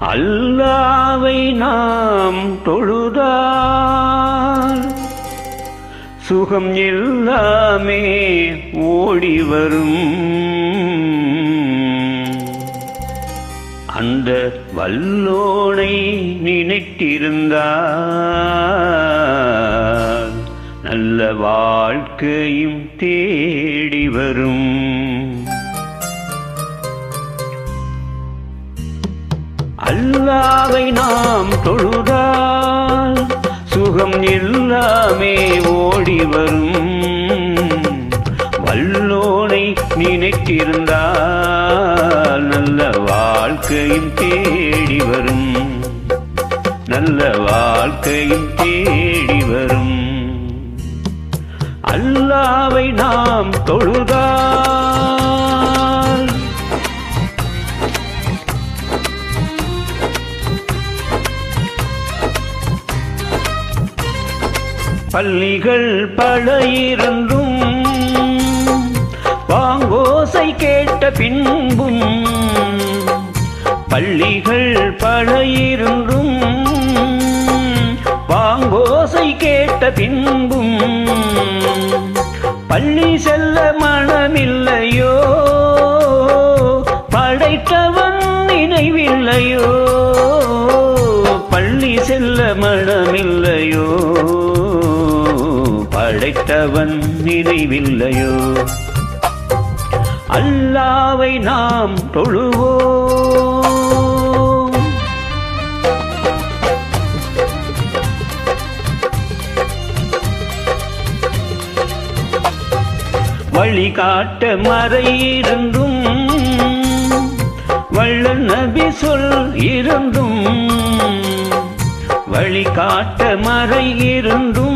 அல்லாவை நாம் தொழுதார் சுகம் எல்லாமே ஓடி வரும். அந்த வல்லோனை நினைத்திருந்தா நல்ல வாழ்க்கையும் தேடி வரும். அல்லாவை நாம் தொழுதால் சுகம் எல்லாமே ஓடி வரும். வல்லோனை நினைத்திருந்தால் நல்ல வாழ்க்கையும் தேடி வரும். நல்ல வாழ்க்கையும் தேடி வரும். அல்லாவை நாம் தொழுதால் பள்ளிகள் பல இருந்தும் வாங்கோசை கேட்ட பின்பும் பள்ளிகள் பல இருந்தும் வாங்கோசை கேட்ட பின்பும் பள்ளி செல்ல மனமில்லையோ படைத்தவர் படைத்தவன் நினைவில்லையோ? அல்லாவை நாம் தொழுவோம். வழிகாட்ட மறையிருந்தும் வள்ள நபி சொல் இருந்தும் வழிகாட்ட மறையிருந்தும்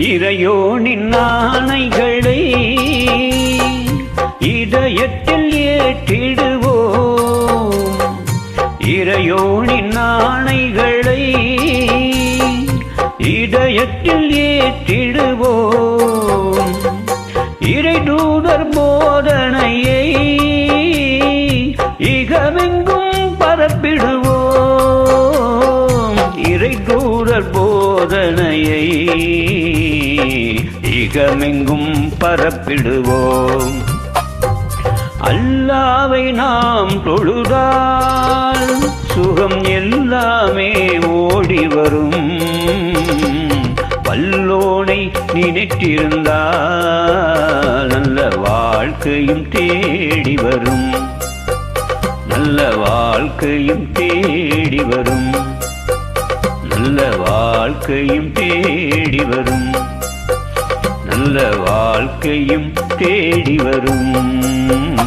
இறையோனின் ஆணைகளை இதயத்தில் ஏற்றிடுவோம். இறையோனின் ஆணைகளை இதயத்தில் ஏற்றிடுவோம். போதனையை இகமெங்கும் பரப்பிடுவோம். அல்லாவை நாம் தொழுதால் சுகம் எல்லாமே ஓடி வரும். வல்லோனை நினைத்திருந்தால் நல்ல வாழ்க்கையும் தேடி வரும். நல்ல வாழ்க்கையும் வாழ்க்கையும் தேடி வரும். நல்ல வாழ்க்கையும் தேடி வரும்.